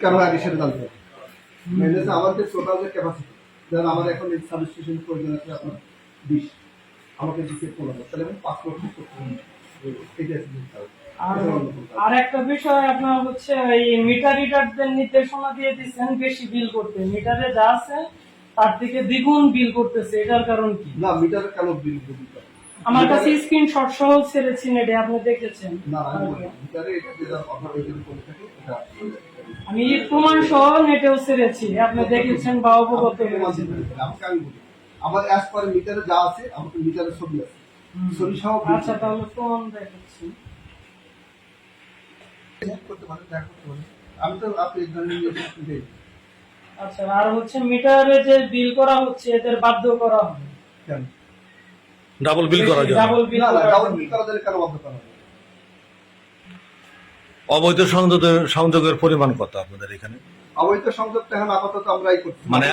কেন আগে সেটা জানতে হবে? আমাদের টোটাল যে ক্যাপাসিটি যেমন আমার এখন এই সাবস্টেশন প্রয়োজন আছে আপনার বিশ। আমাকে দিচ্ছে পনেরো তাহলে আমি পাঁচ লক্ষ করতে আছে আর একটা বিষয় আপনার হচ্ছে এই মিটার রিডারদের নির্দেশনা দিয়ে দিচ্ছেন বেশি বিল করতে। মিটারে যা আছে তার থেকে দ্বিগুণ বিল করতেছে। এটার কারণ কি? না মিটারে কেন বিল হবে? আমার কাছে স্ক্রিন স্ক্রিনশট সহ ছেড়েছি নেটে আপনি দেখেছেন। আমি প্রমাণ সহ নেটেও ছেড়েছি আপনি দেখেছেন বা অবগত আমার অ্যাজ পার মিটারে যা আছে আমাকে মিটারের ছবি আছে। ছবি সহ আচ্ছা তাহলে প্রমাণ দেখাচ্ছি আমি তো আপনি আচ্ছা আর হচ্ছে মিটারে যে বিল করা হচ্ছে এদের বাধ্য করা হবে। কেন? ডাবল বিল করার জন্য। ডাবল বিল না না করার ডাবল জন্য। বিল করা দিলে কেন বন্ধ করা হবে অবৈধ সংযোগের সংযোগের পরিমাণ কত আপনাদের এখানে? অবৈধ সংযোগটা এখন আপাতত আমরাই করছি। মানে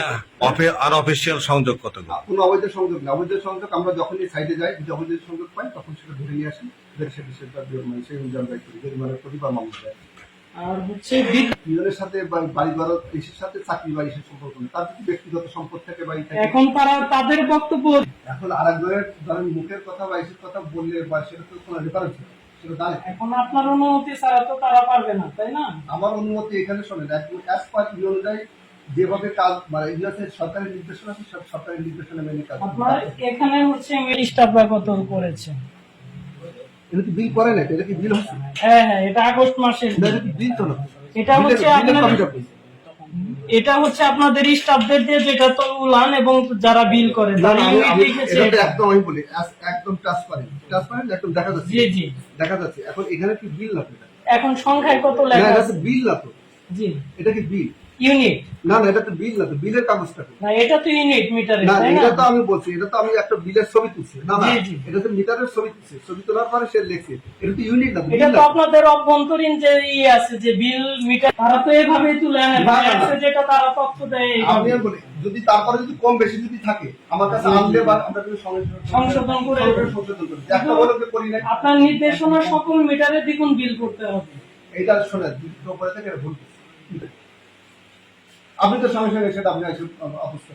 আনঅফিসিয়াল সংযোগ কত না, কোনো অবৈধ সংযোগ না। অবৈধ সংযোগ আমরা যখনই সাইডে যাই যদি অবৈধ সংযোগ পাই তখন সেটা ধরে নিয়ে আসি। সেটা সেটা মানে সেই অনুযায়ী করি। জরিমানার প্রতি বা মামলা দেয়। আর হচ্ছে দুজনের সাথে বাড়ি ঘর এসের সাথে চাকরি বা এসের সম্পর্ক নেই। তার যদি ব্যক্তিগত সম্পদ থাকে বাড়ি থাকে এখন তারা তাদের বক্তব্য এখন আর একজনের ধরেন মুখের কথা বা এসের কথা বললে বা সেটা তো কোনো ডিফারেন্স সেটা এখন আপনার অনুমতি ছাড়া তো তারা পারবে না তাই না? আমার অনুমতি এখানে শোনেন অ্যাজ পার ই অনুযায়ী যেভাবে কাজ মানে এগুলো হচ্ছে সরকারি নির্দেশনা আছে সব সরকারি নির্দেশনা মেনে কাজ। আপনার এখানে হচ্ছে স্টাফরা কত করেছে এটা কি বিল করে না এটা কি বিল হচ্ছে? হ্যাঁ হ্যাঁ এটা আগস্ট মাসের এটা কি বিল তো না? এটা হচ্ছে আপনাদের- এটা হচ্ছে আপনাদের স্টাফদের দিয়ে যেটা তো উলান এবং যারা বিল করে তারা একদম আমি বলি একদম ট্রান্সপারেন্ট ট্রান্সপারেন্ট একদম দেখা যাচ্ছে। জি জি। দেখা যাচ্ছে। এখন এখানে কি বিল এটা? এখন সংখ্যায় কত লেখা এটা আছে? বিল তো জি। এটা কি বিল? ইউনিট না না এটা তো বিল না তো বিলের কাগজটা। না এটা তো ইউনিট মিটারে না এটা তো আমি বলছি এটা তো আমি একটা বিলের ছবি তুলছি। না না। এটা তো মিটারের ছবি তুলছি ছবি তোলার পরে সে লিখছে। এটা তো ইউনিট না এটা তো আপনাদের অভ্যন্তরীণ যে ইয়ে আছে যে বিল মিটার তারা তো এভাবে তুলে আনে। না, না, না। যেটা তারা তথ্য দেয় আমি বলি যদি তারপরে যদি কম বেশি যদি থাকে আমার কাছে আনলে বা আমরা যদি সংশোধন করে সংশোধন করি একটা বলে করি নাই। আপনার নির্দেশনা সকল মিটারে দ্বিগুণ বিল করতে হবে। এটা শোনেন দুটো উপরে থেকে ভুল। আপনি তো সঙ্গে সঙ্গে সেটা আপনি অবস্থা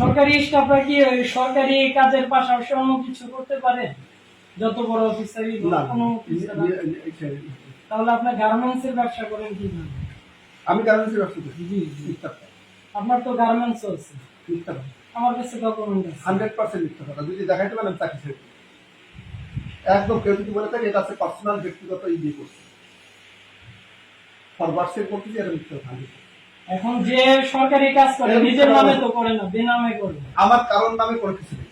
সরকারি স্টাফরা কি সরকারি কাজের পাশাপাশি অন্য কিছু করতে পারে? যত বড় অফিসারই কোনো তাহলে আপনার গার্মেন্টস এর ব্যবসা করেন কি আমি গার্মেন্টসের ব্যবসা করি। জি জি। আপনার তো গার্মেন্টস আছে। আমার কাছে ডকুমেন্ট আছে। হান্ড্রেড পার্সেন্ট কথা। যদি দেখাইতে পারেন ছেড়ে একদম কেউ যদি বলে থাকে এটা আছে পার্সোনাল ব্যক্তিগত ই দিয়ে করছে। ফরওয়ার্ডসের করতে যে 100% এখন যে সরকারি কাজ করে নিজের নামে তো করে না বেনামে করে। আমার কারণ নামে কোনো কিছু নেই।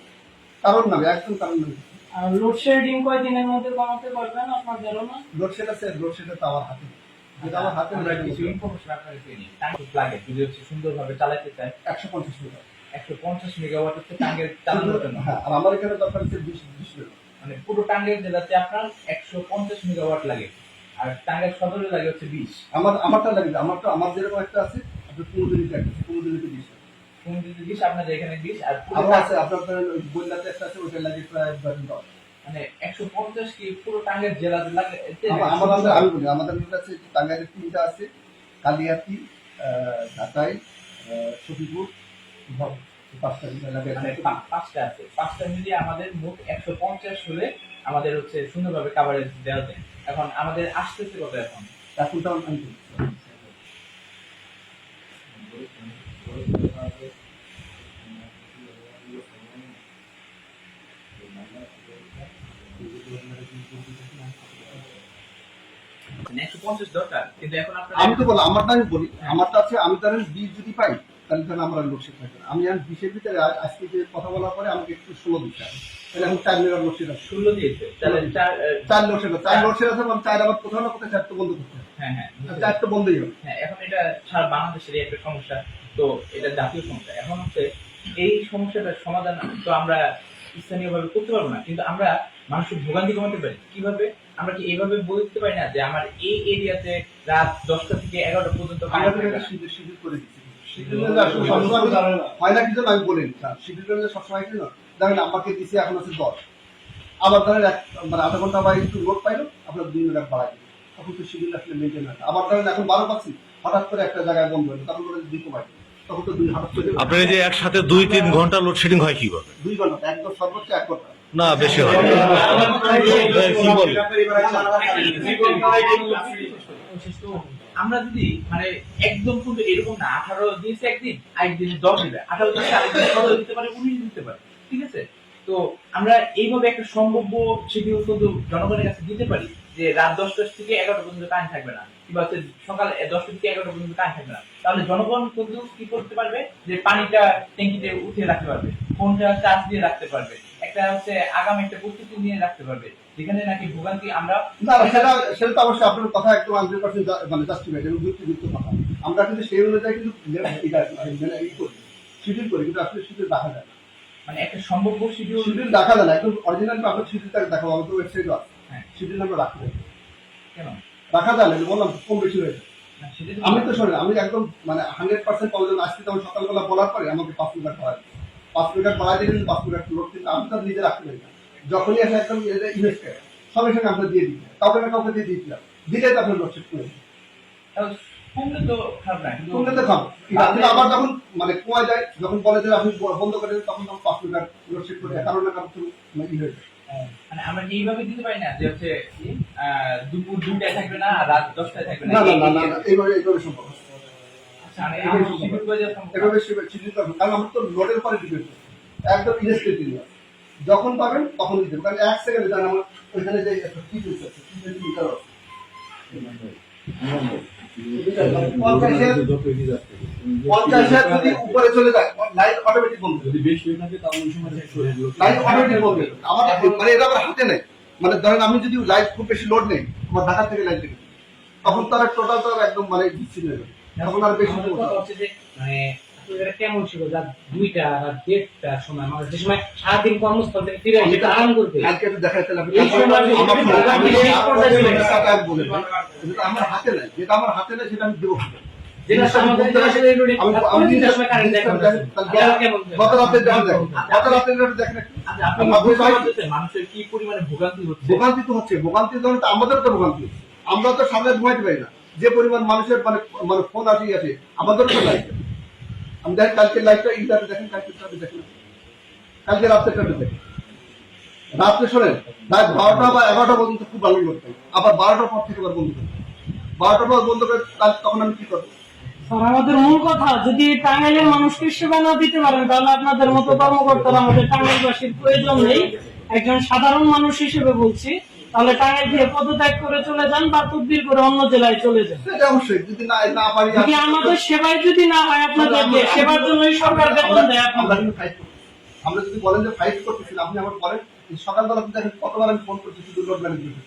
কারণ নামে একদম কারণ নামে। আর লোডশেডিং কয়দিনের মধ্যে কমাতে পারবেন আপনার ধারণা? লোডশেড আছে লোডশেডে তো আমার হাতে। নেই। যেটা আমার হাতে আমরা কিছু ইনফরমেশন আপনাকে পেয়ে নিই। টাঙ্গের লাগে যদি হচ্ছে সুন্দরভাবে চালাতে চায় একশো পঞ্চাশ মিটার একশো পঞ্চাশ মেগাওয়াট হচ্ছে টাঙ্গের চালানোর জন্য। হ্যাঁ আর আমার এখানে দরকার হচ্ছে বিশ বিশ মানে পুরো টাঙ্গের জেলাতে আপনার একশো পঞ্চাশ মেগাওয়াট লাগে। আর টাঙ্গের সদরে লাগে হচ্ছে বিশ। আমার আমারটা লাগবে আমারটা আমার যেরকম একটা আছে আপনার পনেরো দিনতে একটা বিশ। বিশ আপনাদের এখানে বিশ আর টাঙ্গ- আছে আপনার বন্যাতে একটা আছে ওইটা লাগে প্রায় দশ। মানে একশো পঞ্চাশ কি পুরো টাঙ্গের জেলাতে লাগে আমার আমার আমাদের আমি বলি আমাদের আছে টাঙ্গাইলের তিনটা আছে কালিয়াতি আহ, সফিপুর পাঁচটা মানে পাঁচটা আছে। পাঁচটা মিলিয়ে আমাদের মোট একশো পঞ্চাশ হলে আমাদের হচ্ছে সুন্দরভাবে কাভারেজ দেওয়া যায়। এখন আমাদের আসতেছে কত এখন? এখন তো আমি বলি। একশো পঞ্চাশ দরকার কিন্তু এখন আপনার আমি তো বললাম আমারটা আমি বলি। আমারটা আছে আমি ধরেন বিশ যদি পাই তাহলে ধরেন আমার থাকবে আমি আর বিশের ভিতরে আজকে যে কথা বলার পরে আমাকে একটু ষোলো দিতে হবে। তাহলে এখন চার আছে। ষোলো দিয়েছে চার চার আছে। চার লোকশিট আছে মানে চার আবার কোথাও না কোথাও চারটা বন্ধ করতে হবে। হ্যাঁ হ্যাঁ চারটা বন্ধই হবে। হ্যাঁ এখন এটা সারা বাংলাদেশেরই একটা সমস্যা। তো এটা জাতীয় সমস্যা। এখন হচ্ছে এই সমস্যাটার সমাধান তো আমরা স্থানীয়ভাবে করতে পারব না। কিন্তু আমরা মানুষের ভোগান্তি কমাতে পারি। কীভাবে? আমরা কি এইভাবে বলতে পারি না যে আমার এই এরিয়াতে রাত দশটা থেকে এগারোটা পর্যন্ত শিবির করে দিচ্ছি। হয় না কি আমি স্যার শিডিউল সবসময় কি না দেখেন আমাকে দিছে এখন আছে দশ আবার ধরেন মানে আধা ঘণ্টা বা একটু লোড পাইলো আপনার দুই মিনিট বাড়াই দিবে তখন হয় এখন বারো হঠাৎ করে একটা জায়গায় বন্ধ তখন করে তখন তো দুই হঠাৎ করে আপনার যে একসাথে দুই, তিন ঘণ্টা লোডশেডিং হয় কীভাবে? দুই ঘণ্টা একদম সর্বোচ্চ এক না। বেশি হয়, কি বলে আমরা যদি মানে একদম কিন্তু এরকম না, আঠারো দিয়েছে একদিন একদিন দশ দিবে। আঠারো দিয়েছে আরেকদিন সতেরো দিতে পারে? উনিশ দিতে পারে। ঠিক আছে? তো আমরা এইভাবে একটা সম্ভাব্য শিডিউল কিন্তু জনগণের কাছে দিতে পারি যে রাত দশটা থেকে এগারোটা পর্যন্ত কারেন্ট থাকবে না, কিংবা হচ্ছে সকাল দশটা থেকে এগারোটা পর্যন্ত থাকবে না। তাহলে জনগণ কিন্তু কি করতে পারবে? যে পানিটা ট্যাঙ্কিতে উঠিয়ে রাখতে পারবে, ফোনটা চার্জ দিয়ে রাখতে পারবে, একটা হচ্ছে আগামী একটা প্রস্তুতি নিয়ে রাখতে পারবে। যেখানে নাকি ভোগান্তি আমরা না সেটা সেটা তো অবশ্যই আপনার কথা একদম হান্ড্রেড পার্সেন্ট মানে জাস্টিফাইড এবং যুক্তিযুক্ত কথা। আমরা কিন্তু সেই অনুযায়ী কিন্তু মানে করি শিডিউল করি কিন্তু আসলে শিডিউল দেখা যায় না। মানে একটা সম্ভাব্য শিডিউল শিডিউল দেখা যায় না একদম অরিজিনাল আপনার শিডিউলটা দেখাবো আমাদের ওয়েবসাইটও আছে। হ্যাঁ। শিডিউল আমরা রাখতে পারি কেন? রাখা যায় না বললাম কম বেশি হয়েছে আমি তো শোনেন আমি একদম মানে হান্ড্রেড পার্সেন্ট প্রবলেম আজকে তখন সকালবেলা বলার পরে আমাকে পাঁচ বাড়াই দিই। পাঁচ মিনিট বাড়াই দিলেন পাঁচ মিনিট লোক কিন্তু আমি তো নিজে রাখতে পারি না। যখনই আসে একদম করে সঙ্গে সঙ্গে আপনার দিয়ে দিতে কাউকে না কাউকে দিয়ে দিয়েছিলাম। দিলে তো আপনার লোকশেপ করে কমলে তো খারাপ না কিন্তু কমলে তো খাব আপনি আবার যখন মানে কুয়া যায় যখন বলে যে আপনি বন্ধ করে তখন তখন পাঁচ মিনিট লোকশেপ করে কারণ না কারণ মানে ই হয়ে যায়। মানে আমরা এইভাবে দিতে পারি না যে হচ্ছে দুপুর দুটায় থাকবে না রাত দশটায় থাকবে না? এইভাবে এইভাবে সম্ভব। এভাবে কারণ আমার তো লোডের পরে ডিপেন্ড একদম যখন পাবেন তখন দিতে। কারণ এক সেকেন্ডে জানেন আমার ওইখানে যে একটা মিটার আছে হয়ে হয়ে। আমার মানে নেই। মানে ধরেন আমি যদি লাইট খুব বেশি লোড নেই আমার ঢাকা থেকে লাইট তখন তার টোটাল তো একদম মানে বিচ্ছিন্ন হয়ে যাবে। তখন আর বেশি আমাদের মানে কেমন ছিল? রাত দুইটা রাত দেড়টার সময় আমাদের যে সময় সারাদিন কর্মস্থল থেকে ফিরে আসে আরাম কালকে এই সময় যদি আমার হাতে নাই যেটা আমার হাতে নাই সেটা আমি দেবো যেটা আমাদের দেখা। আচ্ছা, পারতেছেন মানুষের কি ভোগান্তি হচ্ছে? ভোগান্তি তো হচ্ছে ভোগান্তি তো আমাদেরও তো ভোগান্তি আমরা তো সামনে ঘুমাইতে পারি না। যে পরিমাণ মানুষের মানে মানে ফোন আসি আছে আমাদের তো লাইট আমি দেখেন কালকে লাইটটা ইন্টারনেট দেখেন দেখেন কালকে দেখেন রাত্রে শোনেন বারোটা বা এগারোটা পর্যন্ত খুব ভালো করতাম আবার বারোটার পর থেকে আবার বন্ধ বারোটার পর বন্ধ করে তখন আমি কি করব আমাদের মূল কথা, যদি টাঙ্গাইলের মানুষকে সেবা না দিতে পারেন, তাহলে আপনাদের মতো কর্মকর্তারা আমাদের টাঙ্গাইলবাসীর প্রয়োজন নেই। একজন সাধারণ মানুষ হিসেবে বলছি তাহলে টাঙ্গাইল থেকে পদত্যাগ করে চলে যান বা তদবির করে অন্য জেলায় চলে যান। সেটা অবশ্যই যদি না না পারি যদি আমাদের সেবায় যদি না হয় আপনাদের সেবার জন্যই সরকার বেতন দেয় আপনাদের। আমরা যদি বলেন যে ফাইট করতেছি আপনি আমার সকালবেলা দেখেন কতবার আমি ফোন করছি শুধু লোড ম্যানেজমেন্ট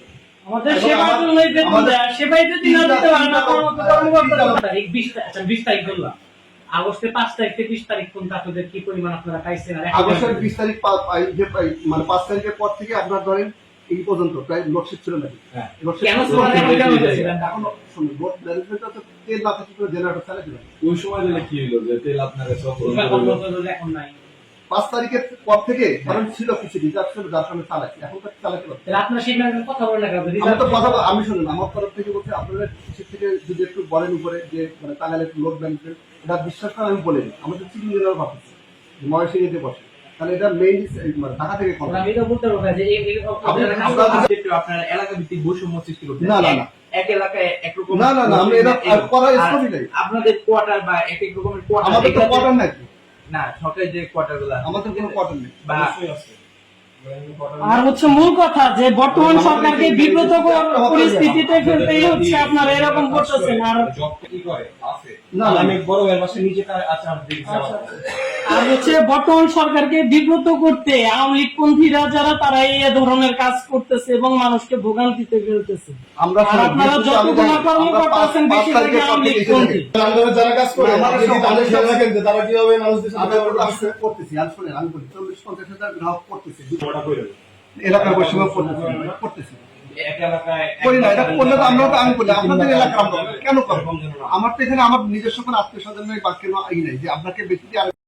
আমাদের সেবার জন্যই বেতন দেয়। সেবাই যদি না দিতে পারেন কর্মকর্তারা তারিখ বিশ আচ্ছা বিশ তারিখ ধরলাম আগস্টের পাঁচ তারিখ থেকে বিশ তারিখ পর্যন্ত আপনাদের কি পরিমাণ আপনারা পাইছেন? আগস্টের বিশ তারিখ মানে পাঁচ তারিখের পর থেকে আপনার ধরেন এই পর্যন্ত প্রায় লোডশেড ছিল নাকি? হ্যাঁ। এখন শুনুন লোড ম্যানেজমেন্টটা তো তেল না থাকলে তো জেনারেটর চালাতে ওই সময় দিলে কি হলো যে তেল আপনার এখন করল। পর্যন্ত এখন নাই। পাঁচ তারিখের পর থেকে কারণ ছিল কিছু রিজার্ভ ছিল যার কারণে চালাচ্ছি এখন তো চালাতে পারছি তাহলে সেই কথা কেন? আমি তো কথা বল- আমি শুনুন আমার তরফ থেকে বলছি আপনারা কিছু থেকে যদি একটু বলেন উপরে যে মানে টাঙ্গাইলের লোড ম্যানেজমেন্ট এটা বিশ্বাস করেন আমি বলিনি। আমাদের ইঞ্জিনিয়ার ভাবছি ময়সিংহে বসে। তাহলে এটা মেইন মানে ঢাকা থেকে কথা আমি তো বলতে পারব না যে এই- এই- আপনারা এলাকা ভিত্তিক বৈষম্য সৃষ্টি করতে না, না, না। এক এলাকায় একরকম না, না, না, আমি এটা আর করার স্কোপই নেই। আপনাদের কোয়ার্টার বা এক এক রকমের কোয়ার্টার আমাদের তো কোয়ার্টার নাই। না সরকারি যে কোয়ার্টারগুলো আমাদের কোনো কোয়ার্টার নেই। আর হচ্ছে মূল কথা যে বর্তমান সরকারকে বিব্রত পরিস্থিতিতে ফেলতেই হচ্ছে আপনারা এরকম করতেছেন। আর না না, আমি বড় ভাইয়ের পাশে নিজে কাজ- আচ্ছা আমার। আর হচ্ছে বর্তমান সরকারকে বিব্রত করতে আওয়ামী লীগ পন্থীরা যারা তারা এই ধরনের কাজ করতেছে এবং মানুষকে ভোগান্তিতে ফেলতেছে। আমরা আপনারা যতগুলো কর্মকর্তা আছেন বেশিরভাগই আওয়ামী লীগ পন্থী। যারা কাজ করে তারা কীভাবে মানুষদের সাথে আমি করতেছি আর শুনেন আমি বলি চল্লিশ পঞ্চাশ হাজার গ্রাহক করতেছি। এলাকার বৈষম্য করতেছি। করি না এটা করলে তো আমরা তো আমি করি আপনাদের এলাকার আমরা কেন করব? আমার তো এখানে আমার নিজস্ব কোনো আত্মীয় স্বজন বাক্য বা কেন ই নেই যে আপনাকে ব্যক্তি